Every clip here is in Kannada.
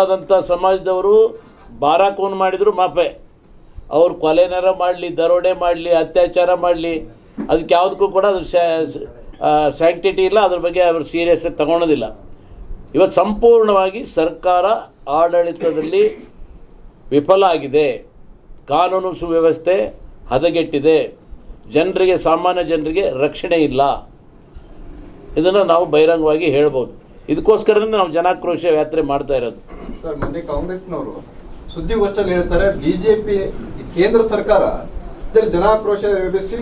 ಆದಂಥ ಸಮಾಜದವರು ಬಾರಾಕೋನ್ ಮಾಡಿದ್ರು ಮಾಪೆ. ಅವ್ರು ಕೊಲೆನಾರ ಮಾಡಲಿ, ದರೋಡೆ ಮಾಡಲಿ, ಅತ್ಯಾಚಾರ ಮಾಡಲಿ, ಅದಕ್ಕೆ ಯಾವುದಕ್ಕೂ ಕೂಡ ಅದು ಸ್ಯಾಂಕ್ಟಿಟಿ ಇಲ್ಲ, ಅದ್ರ ಬಗ್ಗೆ ಅವರು ಸೀರಿಯಸ್ ತಗೊಳೋದಿಲ್ಲ. ಇವತ್ತು ಸಂಪೂರ್ಣವಾಗಿ ಸರ್ಕಾರ ಆಡಳಿತದಲ್ಲಿ ವಿಫಲ ಆಗಿದೆ. ಕಾನೂನು ಸುವ್ಯವಸ್ಥೆ ಹದಗೆಟ್ಟಿದೆ. ಜನರಿಗೆ, ಸಾಮಾನ್ಯ ಜನರಿಗೆ ರಕ್ಷಣೆ ಇಲ್ಲ. ಇದನ್ನು ನಾವು ಬಹಿರಂಗವಾಗಿ ಹೇಳ್ಬೋದು. ಇದಕ್ಕೋಸ್ಕರನೇ ನಾವು ಜನಾಕ್ರೋಶ ಯಾತ್ರೆ ಮಾಡ್ತಾ ಇರೋದು. ಸರ್ ಮೊನ್ನೆ ಕಾಂಗ್ರೆಸ್ನವರು ಸುದ್ದಿಗೋಷ್ಠಿಯಲ್ಲಿ ಹೇಳ್ತಾರೆ ಬಿಜೆಪಿ ಕೇಂದ್ರ ಸರ್ಕಾರ ಜನಾಕ್ರೋಶ ಎಬ್ಬಿಸಿ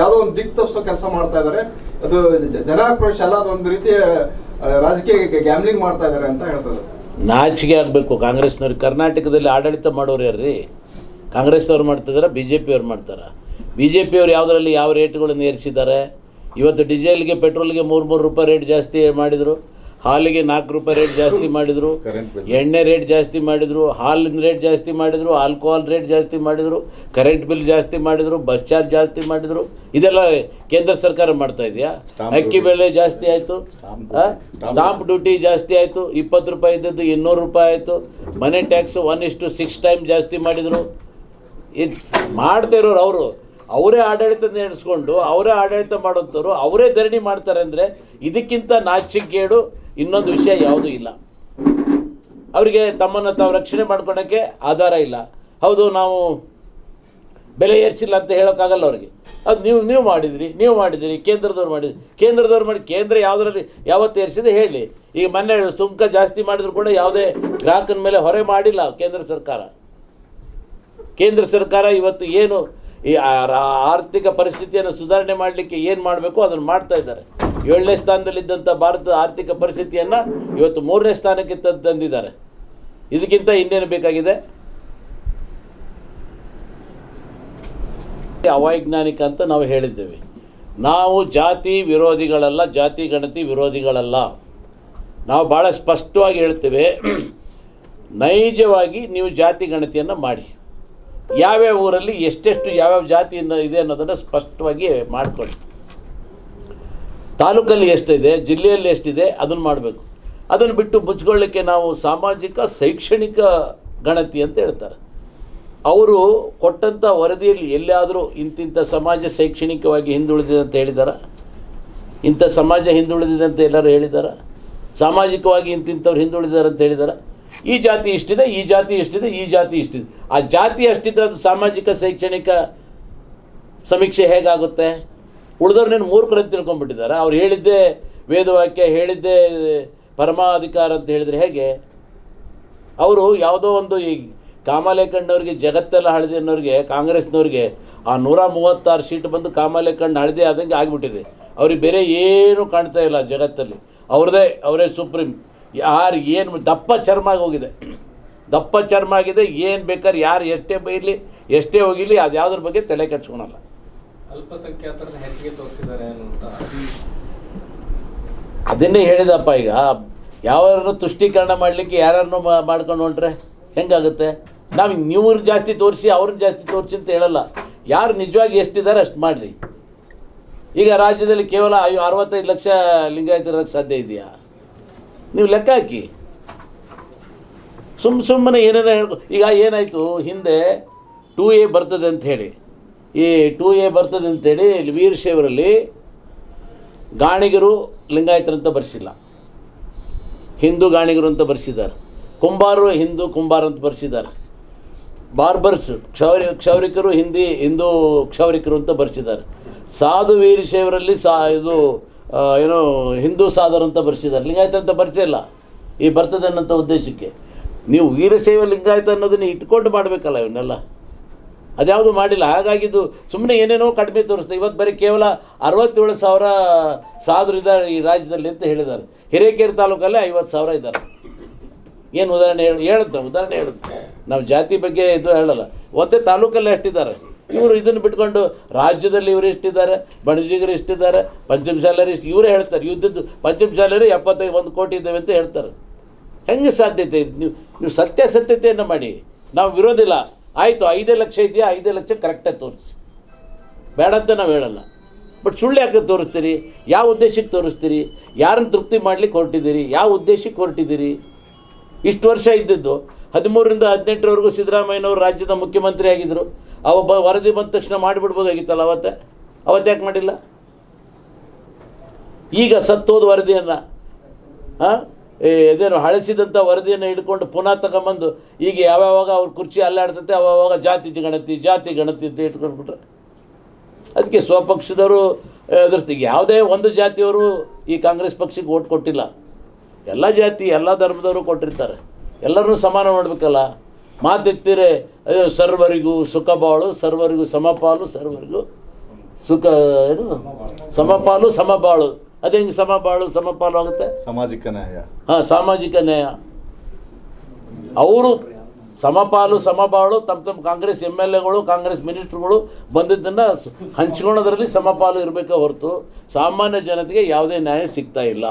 ಯಾವುದೋ ಒಂದು ದಿಕ್ ತಪ್ಪಿಸೋ ಕೆಲಸ ಮಾಡ್ತಾ ಇದ್ದಾರೆ. ಅದು ಜನಾಕ್ರೋಶ ಅಲ್ಲ ಅದೊಂದು ರೀತಿಯ ಆ, ರಾಜಕೀಯ ಗ್ಯಾಮ್ಲಿಂಗ್ ಮಾಡ್ತಾ ಇದ್ದಾರೆ ಅಂತ ಹೇಳ್ತಾರೆ. ನಾಚಿಕೆ ಆಗಬೇಕು ಕಾಂಗ್ರೆಸ್ನವ್ರಿಗೆ ಕರ್ನಾಟಕದಲ್ಲಿ ಆಡಳಿತ ಮಾಡೋರು ಯಾರ್ರಿ? ಕಾಂಗ್ರೆಸ್ನವ್ರು ಮಾಡ್ತಿದ್ದಾರೆ ಬಿ ಜೆ ಪಿಯವ್ರು ಮಾಡ್ತಾರೆ? ಬಿ ಜೆ ಪಿಯವ್ರು ಯಾವುದರಲ್ಲಿ ಯಾವ ರೇಟ್ಗಳನ್ನು ಏರಿಸಿದ್ದಾರೆ? ಇವತ್ತು ಡೀಸೆಲ್ಗೆ ಪೆಟ್ರೋಲ್ಗೆ ಮೂರು ಮೂರು ರೂಪಾಯಿ ರೇಟ್ ಜಾಸ್ತಿ ಮಾಡಿದರು. ಹಾಲಿಗೆ ನಾಲ್ಕು ರೂಪಾಯಿ ರೇಟ್ ಜಾಸ್ತಿ ಮಾಡಿದರು ಎಣ್ಣೆ ರೇಟ್ ಜಾಸ್ತಿ ಮಾಡಿದರು ಹಾಲಿನ ರೇಟ್ ಜಾಸ್ತಿ ಮಾಡಿದರು ಆಲ್ಕೋಹಾಲ್ ರೇಟ್ ಜಾಸ್ತಿ ಮಾಡಿದರು ಕರೆಂಟ್ ಬಿಲ್ ಜಾಸ್ತಿ ಮಾಡಿದರು ಬಸ್ ಚಾರ್ಜ್ ಜಾಸ್ತಿ ಮಾಡಿದರು. ಇದೆಲ್ಲ ಕೇಂದ್ರ ಸರ್ಕಾರ ಮಾಡ್ತಾ ಇದೆಯಾ? ಅಕ್ಕಿ ಬೆಲೆ ಜಾಸ್ತಿ ಆಯಿತು. ಸ್ಟಾಂಪ್ ಡ್ಯೂಟಿ ಜಾಸ್ತಿ ಆಯಿತು. ಇಪ್ಪತ್ತು ರೂಪಾಯಿ ಇದ್ದದ್ದು ಇನ್ನೂರು ರೂಪಾಯಿ ಆಯಿತು. ಮನೆ ಟ್ಯಾಕ್ಸ್ ಒನ್ ಇಷ್ಟು ಸಿಕ್ಸ್ ಟೈಮ್ ಜಾಸ್ತಿ ಮಾಡಿದರು. ಇದು ಮಾಡ್ತಾ ಇರೋರು ಅವರು. ಅವರೇ ಆಡಳಿತ ನಡೆಸ್ಕೊಂಡು ಅವರೇ ಆಡಳಿತ ಮಾಡೋಂಥವ್ರು ಅವರೇ ಧರಣಿ ಮಾಡ್ತಾರೆ ಅಂದರೆ ಇದಕ್ಕಿಂತ ನಾಚಿಕೆಗೇಡು ಇನ್ನೊಂದು ವಿಷಯ ಯಾವುದೂ ಇಲ್ಲ. ಅವರಿಗೆ ತಮ್ಮನ್ನು ತಾವು ರಕ್ಷಣೆ ಮಾಡ್ಕೊಳ್ಳೋಕ್ಕೆ ಆಧಾರ ಇಲ್ಲ. ಹೌದು, ನಾವು ಬೆಲೆ ಏರಿಸಿಲ್ಲ ಅಂತ ಹೇಳೋಕ್ಕಾಗಲ್ಲ ಅವರಿಗೆ. ಅದು ನೀವು ನೀವು ಮಾಡಿದ್ರಿ, ನೀವು ಮಾಡಿದಿರಿ, ಕೇಂದ್ರದವ್ರು ಮಾಡಿದ್ರಿ. ಕೇಂದ್ರದವ್ರು ಮಾಡಿ, ಕೇಂದ್ರ ಯಾವುದರಲ್ಲಿ, ಯಾವತ್ತು ಏರಿಸಿದೆ ಹೇಳಿ. ಈಗ ಮೊನ್ನೆ ಸುಂಕ ಜಾಸ್ತಿ ಮಾಡಿದ್ರು ಕೂಡ ಯಾವುದೇ ಗ್ರಾಹಕನ ಮೇಲೆ ಹೊರೆ ಮಾಡಿಲ್ಲ ಕೇಂದ್ರ ಸರ್ಕಾರ. ಕೇಂದ್ರ ಸರ್ಕಾರ ಇವತ್ತು ಏನು ಈ ಆರ್ಥಿಕ ಪರಿಸ್ಥಿತಿಯನ್ನು ಸುಧಾರಣೆ ಮಾಡಲಿಕ್ಕೆ ಏನು ಮಾಡಬೇಕು, ಅದನ್ನು ಮಾಡ್ತಾ ಇದ್ದಾರೆ. ಏಳನೇ ಸ್ಥಾನದಲ್ಲಿದ್ದಂಥ ಭಾರತದ ಆರ್ಥಿಕ ಪರಿಸ್ಥಿತಿಯನ್ನು ಇವತ್ತು ಮೂರನೇ ಸ್ಥಾನಕ್ಕೆ ತಂದಿದ್ದಾರೆ. ಇದಕ್ಕಿಂತ ಇನ್ನೇನು ಬೇಕಾಗಿದೆ? ಅವೈಜ್ಞಾನಿಕ ಅಂತ ನಾವು ಹೇಳಿದ್ದೇವೆ. ನಾವು ಜಾತಿ ವಿರೋಧಿಗಳಲ್ಲ, ಜಾತಿ ಗಣತಿ ವಿರೋಧಿಗಳಲ್ಲ. ನಾವು ಭಾಳ ಸ್ಪಷ್ಟವಾಗಿ ಹೇಳ್ತೇವೆ, ನೈಜವಾಗಿ ನೀವು ಜಾತಿ ಗಣತಿಯನ್ನು ಮಾಡಿ. ಯಾವ್ಯಾವ ಊರಲ್ಲಿ ಎಷ್ಟೆಷ್ಟು ಯಾವ್ಯಾವ ಜಾತಿಯನ್ನು ಇದೆ ಅನ್ನೋದನ್ನು ಸ್ಪಷ್ಟವಾಗಿ ಮಾಡಿಕೊಳ್ಳಿ. ತಾಲೂಕಲ್ಲಿ ಎಷ್ಟಿದೆ, ಜಿಲ್ಲೆಯಲ್ಲಿ ಎಷ್ಟಿದೆ ಅದನ್ನು ಮಾಡಬೇಕು. ಅದನ್ನು ಬಿಟ್ಟು ಮುಚ್ಕೊಳ್ಳಿಕ್ಕೆ ನಾವು ಸಾಮಾಜಿಕ, ಶೈಕ್ಷಣಿಕ ಗಣತಿ ಅಂತ ಹೇಳ್ತಾರೆ. ಅವರು ಕೊಟ್ಟಂಥ ವರದಿಯಲ್ಲಿ ಎಲ್ಲಿಯಾದರೂ ಇಂತಿಂಥ ಸಮಾಜ ಶೈಕ್ಷಣಿಕವಾಗಿ ಹಿಂದುಳಿದಿದೆ ಅಂತ ಹೇಳಿದಾರ? ಇಂಥ ಸಮಾಜ ಹಿಂದುಳಿದಿದೆ ಅಂತ ಎಲ್ಲರೂ ಹೇಳಿದಾರ? ಸಾಮಾಜಿಕವಾಗಿ ಇಂತಿಂಥವ್ರು ಹಿಂದುಳಿದಾರೆ ಅಂತ ಹೇಳಿದಾರ? ಈ ಜಾತಿ ಇಷ್ಟಿದೆ, ಈ ಜಾತಿ ಇಷ್ಟಿದೆ, ಈ ಜಾತಿ ಇಷ್ಟಿದೆ. ಆ ಜಾತಿ ಅಷ್ಟಿದ್ರೆ ಅದು ಸಾಮಾಜಿಕ, ಶೈಕ್ಷಣಿಕ ಸಮೀಕ್ಷೆ ಹೇಗಾಗುತ್ತೆ? ಉಳಿದವ್ರನ್ನೇನು ಮೂರ್ಖರಂತ ತಿಳ್ಕೊಂಡ್ಬಿಟ್ಟಿದ್ದಾರೆ. ಅವ್ರು ಹೇಳಿದ್ದೆ ವೇದವಾಕ್ಯ, ಹೇಳಿದ್ದೇ ಪರಮಾಧಿಕಾರ ಅಂತ ಹೇಳಿದರೆ ಹೇಗೆ? ಅವರು ಯಾವುದೋ ಒಂದು ಈ ಕಾಮಾಲೇಖಂಡವ್ರಿಗೆ ಜಗತ್ತೆಲ್ಲ ಹಳದಿ ಅನ್ನೋರಿಗೆ, ಕಾಂಗ್ರೆಸ್ನವ್ರಿಗೆ ಆ ನೂರ ಮೂವತ್ತಾರು ಸೀಟ್ ಬಂದು ಕಾಮಾಲೇಖಂಡ್ ಹಳದಿ ಆದಂಗೆ ಆಗಿಬಿಟ್ಟಿದೆ. ಅವ್ರಿಗೆ ಬೇರೆ ಏನೂ ಕಾಣ್ತಾ ಇಲ್ಲ ಜಗತ್ತಲ್ಲಿ. ಅವ್ರದ್ದೇ ಅವರೇ ಸುಪ್ರೀಂ. ಯಾರು ಏನು ದಪ್ಪ ಚರ್ಮ ಹೋಗಿದೆ. ದಪ್ಪ ಚರ್ಮ ಆಗಿದೆ ಏನು ಬೇಕಾದ್ರೆ ಯಾರು ಎಷ್ಟೇ ಬೈಲಿ ಎಷ್ಟೇ ಹೋಗಿಲಿ ಅದು ಯಾವುದ್ರ ಬಗ್ಗೆ ತಲೆ ಕೆಡ್ಸ್ಕೊಳಲ್ಲ. ಅಲ್ಪಸಂಖ್ಯಾತರನ್ನ ಹೆಚ್ಚಿಗೆ ತೋರಿಸಿದ್ದಾರೆ ಅದನ್ನೇ ಹೇಳಿದಪ್ಪ ಈಗ. ಯಾವ್ಯಾರನ್ನು ತುಷ್ಟೀಕರಣ ಮಾಡಲಿಕ್ಕೆ ಯಾರನ್ನು ಮಾಡ್ಕೊಂಡು ಹೊಂಟ್ರೆ ಹೆಂಗಾಗುತ್ತೆ? ನಾವು ನೀವು ಜಾಸ್ತಿ ತೋರಿಸಿ ಅವ್ರನ್ನ ಜಾಸ್ತಿ ತೋರಿಸಿ ಅಂತ ಹೇಳಲ್ಲ. ಯಾರು ನಿಜವಾಗಿ ಎಷ್ಟಿದ್ದಾರೆ ಅಷ್ಟು ಮಾಡಿರಿ ಈಗ ರಾಜ್ಯದಲ್ಲಿ ಕೇವಲ ಐ, ಅರವತ್ತೈದು ಲಕ್ಷ ಲಿಂಗಾಯತರಕ್ಕೆ ಸಾಧ್ಯ ಇದೆಯಾ? ನೀವು ಲೆಕ್ಕ ಹಾಕಿ. ಸುಮ್ಮ ಸುಮ್ಮನೆ ಏನೇನೋ ಹೇಳ್ಕೊ ಈಗ ಏನಾಯಿತು? ಹಿಂದೆ ಟೂ ಎ ಬರ್ತದೆ ಅಂತ ಹೇಳಿ. ಈ ಟೂ ಎ ಬರ್ತದೆ ಅಂತೇಳಿ ಇಲ್ಲಿ ವೀರಶೈವರಲ್ಲಿ ಗಾಣಿಗರು ಲಿಂಗಾಯತರಂತ ಬರೆಸಿಲ್ಲ. ಹಿಂದೂ ಗಾಣಿಗರು ಅಂತ ಬರೆಸಿದ್ದಾರೆ. ಕುಂಬಾರರು ಹಿಂದೂ ಕುಂಬಾರ ಅಂತ ಬರೆಸಿದ್ದಾರೆ. ಬಾರ್ಬರ್ಸ್, ಕ್ಷೌರಿ, ಕ್ಷೌರಿಕರು ಹಿಂದಿ, ಹಿಂದೂ ಕ್ಷೌರಿಕರು ಅಂತ ಬರೆಸಿದ್ದಾರೆ. ಸಾಧು ವೀರಶೈವರಲ್ಲಿ ಸಾ ಇದು ಏನು ಹಿಂದೂ ಸಾಧರು ಅಂತ ಬರೆಸಿದ್ದಾರೆ. ಲಿಂಗಾಯತ ಅಂತ ಬರೆಸಿಲ್ಲ ಈ ಬರ್ತದೆ ಅನ್ನೋಂಥ ಉದ್ದೇಶಕ್ಕೆ. ನೀವು ವೀರಶೈವ ಲಿಂಗಾಯತ ಅನ್ನೋದನ್ನ ಇಟ್ಕೊಂಡು ಮಾಡಬೇಕಲ್ಲ ಇವನ್ನೆಲ್ಲ. ಅದ್ಯಾವುದು ಮಾಡಿಲ್ಲ. ಹಾಗಾಗಿದ್ದು ಸುಮ್ಮನೆ ಏನೇನೋ ಕಡಿಮೆ ತೋರಿಸ್ತದೆ ಇವತ್ತು ಬರೀ ಕೇವಲ ಅರವತ್ತೇಳು ಸಾವಿರ ಸಾದರು ಇದ್ದಾರೆ ಈ ರಾಜ್ಯದಲ್ಲಿ ಅಂತ ಹೇಳಿದ್ದಾರೆ. ಹಿರೇಕೆರೆ ತಾಲೂಕಲ್ಲೇ ಐವತ್ತು ಸಾವಿರ ಇದ್ದಾರೆ. ಏನು ಉದಾಹರಣೆ ಹೇಳಿ ಹೇಳುತ್ತೆ, ಉದಾಹರಣೆ ಹೇಳುತ್ತೆ ನಾವು ಜಾತಿ ಬಗ್ಗೆ ಇದು ಹೇಳಲ್ಲ. ಒಂದೇ ತಾಲೂಕಲ್ಲೇ ಎಷ್ಟಿದ್ದಾರೆ ಇವರು ಇದನ್ನು ಬಿಟ್ಕೊಂಡು ರಾಜ್ಯದಲ್ಲಿ ಇವರು ಇಷ್ಟಿದ್ದಾರೆ, ಬಣಜಿಗರು ಪಂಚಮ ಪಂಚಮಶಾಲರು ಇಷ್ಟು ಇವರೇ ಹೇಳ್ತಾರೆ. ಯುದ್ಧದ್ದು ಪಂಚಮಶಾಲರು ಎಪ್ಪತ್ತೈದು ಒಂದು ಕೋಟಿ ಇದ್ದೇವೆ ಅಂತ ಹೇಳ್ತಾರೆ. ಹೆಂಗೆ ಸಾಧ್ಯತೆ? ನೀವು ನೀವು ಸತ್ಯಾಸತ್ಯತೆಯನ್ನು ಮಾಡಿ. ನಾವು ವಿರೋಧಿಲ್ಲ ಆಯಿತು, ಐದೇ ಲಕ್ಷ ಇದೆಯಾ? ಐದೇ ಲಕ್ಷ ಕರೆಕ್ಟಾಗಿ ತೋರಿಸಿ. ಬೇಡ ಅಂತ ನಾವು ಹೇಳಲ್ಲ. ಬಟ್ ಸುಳ್ಳು ಯಾಕೆ ತೋರಿಸ್ತೀರಿ? ಯಾವ ಉದ್ದೇಶಕ್ಕೆ ತೋರಿಸ್ತೀರಿ? ಯಾರನ್ನು ತೃಪ್ತಿ ಮಾಡಲಿಕ್ಕೆ ಹೊರಟಿದ್ದೀರಿ? ಯಾವ ಉದ್ದೇಶಕ್ಕೆ ಹೊರಟಿದ್ದೀರಿ? ಇಷ್ಟು ವರ್ಷ ಇದ್ದಿದ್ದು, ಹದಿಮೂರರಿಂದ ಹದಿನೆಂಟರವರೆಗೂ ಸಿದ್ದರಾಮಯ್ಯನವರು ರಾಜ್ಯದ ಮುಖ್ಯಮಂತ್ರಿ ಆಗಿದ್ದರು ಅವ ವರದಿ ಬಂದ ತಕ್ಷಣ ಮಾಡಿಬಿಡ್ಬೋದಾಗಿತ್ತಲ್ಲ ಅವತ್ತು? ಯಾಕೆ ಮಾಡಿಲ್ಲ? ಈಗ ಸತ್ತೋದು ವರದಿಯನ್ನು ಹಾಂ ಇದೇನು ಹಳಸಿದಂಥ ವರದಿಯನ್ನು ಹಿಡ್ಕೊಂಡು ಪುನಃ ತಗೊಂಬಂದು ಈಗ ಯಾವ್ಯಾವಾಗ ಅವ್ರ ಕುರ್ಚಿ ಅಲ್ಲಾಡ್ತತೆ ಅವಾಗ ಜಾತಿ ಗಣತಿ ಜಾತಿ ಗಣತಿ ಅಂತ ಇಟ್ಕೊಂಡ್ಬಿಟ್ರೆ. ಅದಕ್ಕೆ ಸ್ವಪಕ್ಷದವರು ಎದುರ್ತಿ ಯಾವುದೇ ಒಂದು ಜಾತಿಯವರು ಈ ಕಾಂಗ್ರೆಸ್ ಪಕ್ಷಕ್ಕೆ ಓಟ್ ಕೊಟ್ಟಿಲ್ಲ. ಎಲ್ಲ ಜಾತಿ ಎಲ್ಲ ಧರ್ಮದವರು ಕೊಟ್ಟಿರ್ತಾರೆ. ಎಲ್ಲರನ್ನೂ ಸಮಾನ ಮಾಡಬೇಕಲ್ಲ. ಮಾತೆತ್ತಿರೆ ಸರ್ವರಿಗೂ ಸುಖ ಬಾಳು ಸರ್ವರಿಗೂ ಸಮಪಾಲು ಸರ್ವರಿಗೂ ಸುಖ ಏನು? ಸಮಪಾಲು ಸಮಬಾಳು. ಅದು ಹೆಂಗೆ ಸಮ ಸಮಪಾಲು ಆಗುತ್ತೆ? ಸಾಮಾಜಿಕ ನ್ಯಾಯ. ಹಾಂ ಸಾಮಾಜಿಕ ನ್ಯಾಯ. ಅವರು ಸಮಪಾಲು ಸಮಬಾಳು ತಮ್ಮ ತಮ್ಮ ಕಾಂಗ್ರೆಸ್ ಎಂ ಎಲ್ ಎಗಳು ಕಾಂಗ್ರೆಸ್ ಮಿನಿಸ್ಟ್ರುಗಳು ಬಂದಿದ್ದನ್ನು ಹಂಚ್ಕೊಳೋದ್ರಲ್ಲಿ ಸಮಪಾಲು ಇರಬೇಕೇ ಹೊರತು ಸಾಮಾನ್ಯ ಜನತೆಗೆ ಯಾವುದೇ ನ್ಯಾಯ ಸಿಗ್ತಾ ಇಲ್ಲ.